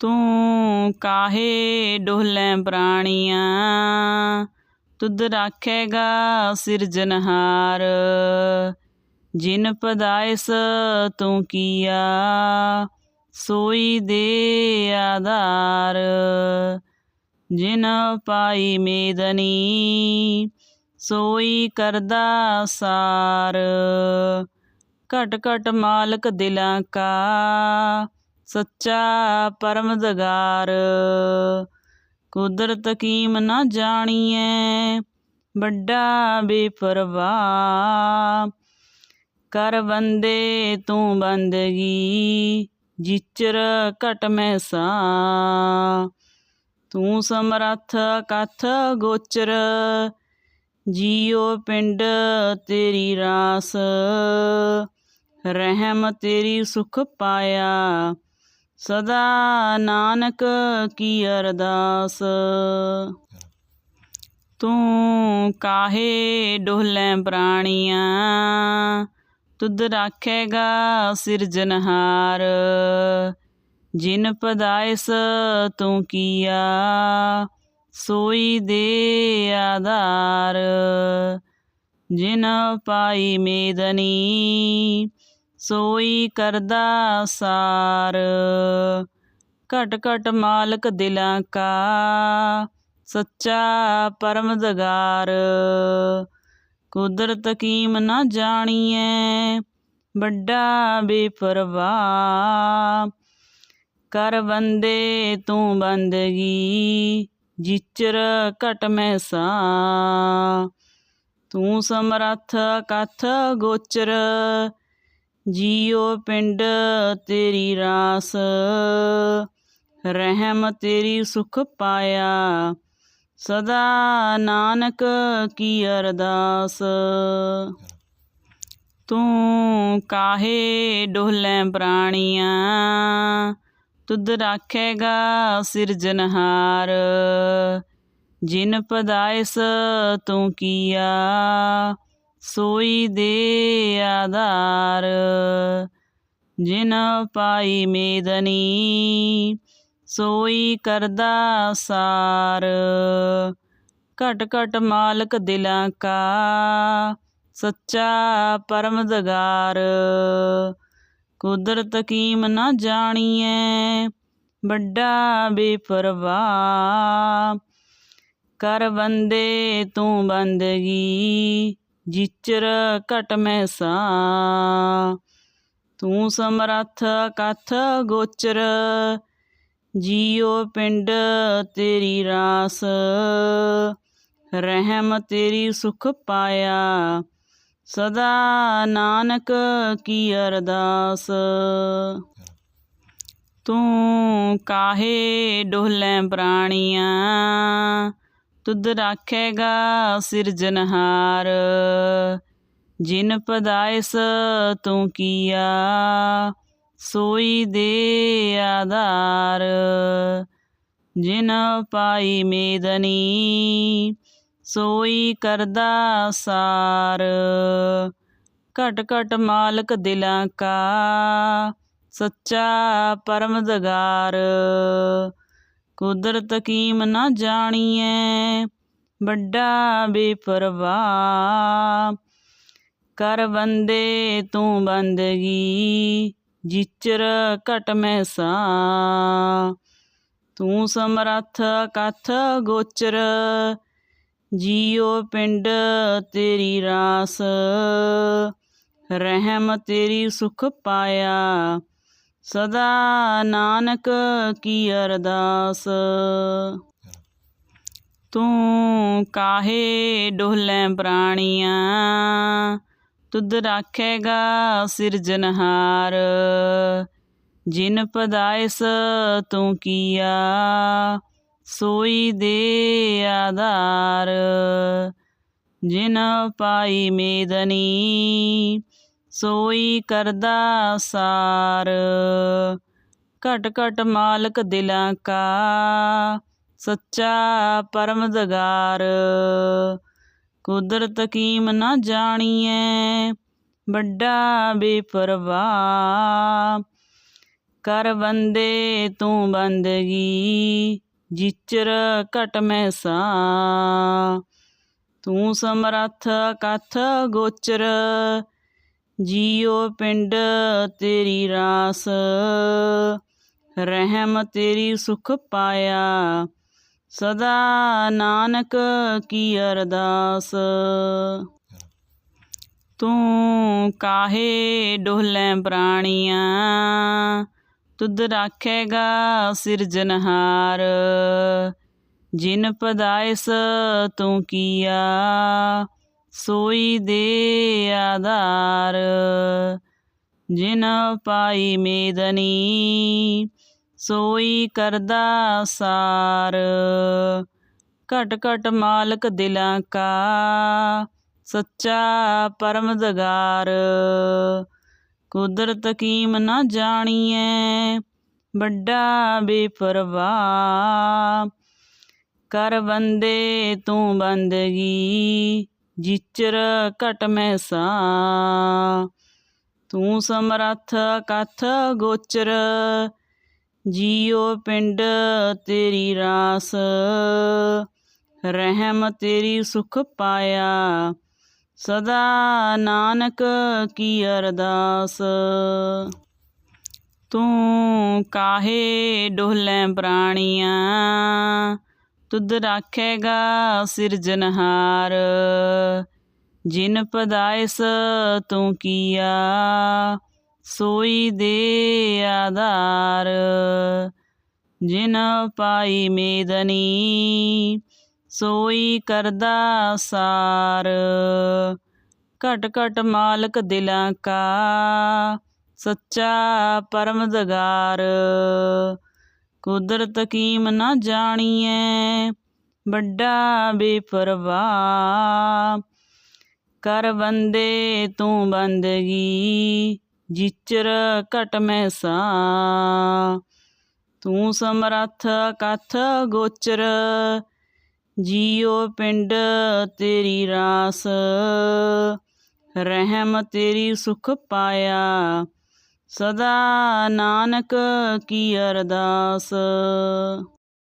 ਤੂੰ ਕਾਹੇ ਡੋਲੈ ਪ੍ਰਾਣੀਆਂ? ਤੁਧ ਰਾਖੇਗਾ ਸਿਰਜਨਹਾਰ ਜਿਨ ਪਦਾਇਸ ਤੂੰ ਕੀਆ, ਸੋਈ ਦੇ ਆਧਾਰ। ਜਿਨ ਪਾਈ ਮੇਦਨੀ, ਸੋਈ ਕਰਦਾ ਸਾਰ। ਘਟ ਘਟ ਮਾਲਕ ਦਿਲਾਂ ਕਾ ਸੱਚਾ ਪਰਮਦਗਾਰ ਕੁਦਰਤ ਕੀਮ ਨਾ ਜਾਣੀਐ, ਵੱਡਾ ਬੇਪਰਵਾਹ ਕਰ ਬੰਦੇ ਤੂੰ ਬੰਦਗੀ, ਜਿਚਰ ਘਟ ਮੈਸਾ ਤੂੰ ਸਮਰੱਥ ਕਥ ਗੋਚਰ, ਜੀਉ ਪਿੰਡ ਤੇਰੀ ਰਾਸ। ਰਹਿਮ ਤੇਰੀ ਸੁਖ ਪਾਇਆ ਸਦਾ ਨਾਨਕ ਕੀ ਅਰਦਾਸ। ਤੂੰ ਕਾਹੇ ਡੋਲੈ ਪ੍ਰਾਣੀਆਂ? ਤੁਧ ਰਾਖੇਗਾ ਸਿਰਜਨਹਾਰ ਜਿਨ ਪਦਾਇਸ ਤੂੰ ਕੀਆ, ਸੋਈ ਦੇ ਆਧਾਰ। ਜਿਨ ਪਾਈ ਮੇਦਨੀ ਸੋਈ ਕਰਦਾ ਸਾਰ। ਘਟ ਘਟ ਮਾਲਕ ਦਿਲਾਂ ਕਾ, ਸੱਚਾ ਪਰਮਦਗਾਰ ਕੁਦਰਤ ਕੀਮ ਨਾ ਜਾਣੀਐ, ਵੱਡਾ ਬੇਪਰਵਾਹ ਕਰ ਬੰਦੇ ਤੂੰ ਬੰਦਗੀ, ਜਿਚਰ ਘਟ ਮੈਸਾ ਤੂੰ ਸਮਰੱਥ ਕਥ ਗੋਚਰ ਜੀਉ ਪਿੰਡ ਤੇਰੀ ਰਾਸ, ਰਹਿਮ ਤੇਰੀ ਸੁਖ ਪਾਇਆ। ਸਦਾ ਨਾਨਕ ਕੀ ਅਰਦਾਸ। ਤੂੰ ਕਾਹੇ ਡੋਲੈ ਪ੍ਰਾਣੀਆਂ, ਤੁਧ ਰਾਖੇਗਾ ਸਿਰਜਨਹਾਰ ਜਿਨ ਪਦਾਇਸ ਤੂੰ ਕੀਆ ਸੋਈ ਦੇ ਆਧਾਰ, ਜਿਨ ਪਾਈ ਮੇਦਨੀ, ਸੋਈ ਕਰਦਾ ਸਾਰ। ਘਟ ਘਟ ਮਾਲਕ ਦਿਲਾਂ ਕਾ, ਸੱਚਾ ਪਰਮਦਗਾਰ। ਕੁਦਰਤ ਕੀਮ ਨਾ ਜਾਣੀਐ, ਵੱਡਾ ਬੇਪਰਵਾਹ। ਕਰ ਬੰਦੇ ਤੂੰ ਬੰਦਗੀ ਜਿਚਰ ਘਟ ਮੈਸਾ। ਤੂੰ ਸਮਰੱਥ ਕਥ ਗੋਚਰ। ਜੀਉ ਪਿੰਡ ਤੇਰੀ ਰਾਸ। ਰਹਿਮ ਤੇਰੀ ਸੁਖ ਪਾਇਆ। ਸਦਾ ਨਾਨਕ ਕੀ ਅਰਦਾਸ। ਤੂੰ ਕਾਹੇ ਡੋਲੈ ਪ੍ਰਾਣੀਆਂ। ਤੁਧ ਰਾਖੇਗਾ ਸਿਰਜਨਹਾਰ ਜਿਨ ਪਦਾਇਸ ਤੂੰ ਕੀਆ, ਸੋਈ ਦੇ ਆਧਾਰ। ਜਿਨ ਪਾਈ ਮੇਦਨੀ, ਸੋਈ ਕਰਦਾ ਸਾਰ। ਘਟ ਘਟ ਮਾਲਕ ਦਿਲਾਂ ਕਾ, ਸੱਚਾ ਪਰਮਦਗਾਰ। ਕੁਦਰਤ ਕੀਮ ਨਾ ਜਾਣੀਐ, ਵੱਡਾ ਬੇਪਰਵਾਹ। ਕਰ ਬੰਦੇ ਤੂੰ ਬੰਦਗੀ, ਜਿਚਰ ਘਟ ਮੈਸਾ ਤੂੰ ਸਮਰੱਥ ਕਥ ਗੋਚਰ, ਜੀਉ ਪਿੰਡ ਤੇਰੀ ਰਾਸ। ਰਹਿਮ ਤੇਰੀ ਸੁਖ ਪਾਇਆ ਸਦਾ ਨਾਨਕ ਕੀ ਅਰਦਾਸ। ਤੂੰ ਕਾਹੇ ਡੋਲੈ ਪ੍ਰਾਣੀਆਂ, ਤੁਧ ਰਾਖੇਗਾ ਸਿਰਜਨਹਾਰ ਜਿਨ ਪਦਾਇਸ ਤੂੰ ਕੀਆ, ਸੋਈ ਦੇ ਆਧਾਰ। ਜਿਨ ਪਾਈ ਮੇਦਨੀ ਸੋਈ ਕਰਦਾ ਸਾਰ। ਘਟ ਘਟ ਮਾਲਕ ਦਿਲਾਂ ਕਾ, ਸੱਚਾ ਪਰਮਦਗਾਰ। ਕੁਦਰਤ ਕੀਮ ਨਾ ਜਾਣੀਐ, ਵੱਡਾ ਬੇਪਰਵਾਹ ਕਰ ਬੰਦੇ ਤੂੰ ਬੰਦਗੀ, ਜਿਚਰ ਘਟ ਮੈਸਾ ਤੂੰ ਸਮਰੱਥ ਕਥ ਗੋਚਰ ਜੀਉ ਪਿੰਡ ਤੇਰੀ ਰਾਸ, ਰਹਿਮ ਤੇਰੀ ਸੁਖ ਪਾਇਆ। ਸਦਾ ਨਾਨਕ ਕੀ ਅਰਦਾਸ। ਤੂੰ ਕਾਹੇ ਡੋਲੇ ਪ੍ਰਾਣੀਆਂ, ਤੁਧ ਰਾਖੇਗਾ ਸਿਰਜਨਹਾਰ ਜਿਨ ਪਦਾਇਸ ਤੂੰ ਕੀਆ ਸੋਈ ਦੇ ਆਧਾਰ, ਜਿਨ ਪਾਈ ਮੇਦਨੀ, ਸੋਈ ਕਰਦਾ ਸਾਰ। ਘਟ ਘਟ ਮਾਲਕ ਦਿਲਾਂ ਕਾ, ਸੱਚਾ ਪਰਮਦਗਾਰ ਕੁਦਰਤ ਕੀਮ ਨਾ ਜਾਣੀਐ, ਵੱਡਾ ਬੇਪਰਵਾਹ ਕਰ ਬੰਦੇ ਤੂੰ ਬੰਦਗੀ ਜਿਚਰ ਘਟ ਮੈਸਾ। ਤੂੰ ਸਮਰੱਥ ਕਥ ਗੋਚਰ, ਜੀਉ ਪਿੰਡ ਤੇਰੀ ਰਾਸ। ਰਹਿਮ ਤੇਰੀ ਸੁਖ ਪਾਇਆ, ਸਦਾ ਨਾਨਕ ਕੀ ਅਰਦਾਸ। ਤੂੰ ਕਾਹੇ ਡੋਲੇ ਪ੍ਰਾਣੀਆਂ ਤੁਧ ਰਾਖੇਗਾ ਸਿਰਜਨਹਾਰ ਜਿਨ ਪਦਾਇਸ ਤੂੰ ਕੀਆ, ਸੋਈ ਦੇ ਆਧਾਰ। ਜਿਨ ਪਾਈ ਮੇਦਨੀ, ਸੋਈ ਕਰਦਾ ਸਾਰ। ਘਟ ਘਟ ਮਾਲਕ ਦਿਲਾਂ ਕਾ, ਸੱਚਾ ਪਰਮਦਗਾਰ। ਕੁਦਰਤ ਕੀਮ ਨਾ ਜਾਣੀਐ, ਵੱਡਾ ਬੇਪਰਵਾਹ। ਕਰ ਬੰਦੇ ਤੂੰ ਬੰਦਗੀ, ਜਿਚਰ ਘਟ ਮੈਸਾ ਤੂੰ ਸਮਰੱਥ ਕਥ ਗੋਚਰ, ਜੀਉ ਪਿੰਡ ਤੇਰੀ ਰਾਸ। ਰਹਿਮ ਤੇਰੀ ਸੁਖ ਪਾਇਆ ਸਦਾ ਨਾਨਕ ਕੀ ਅਰਦਾਸ।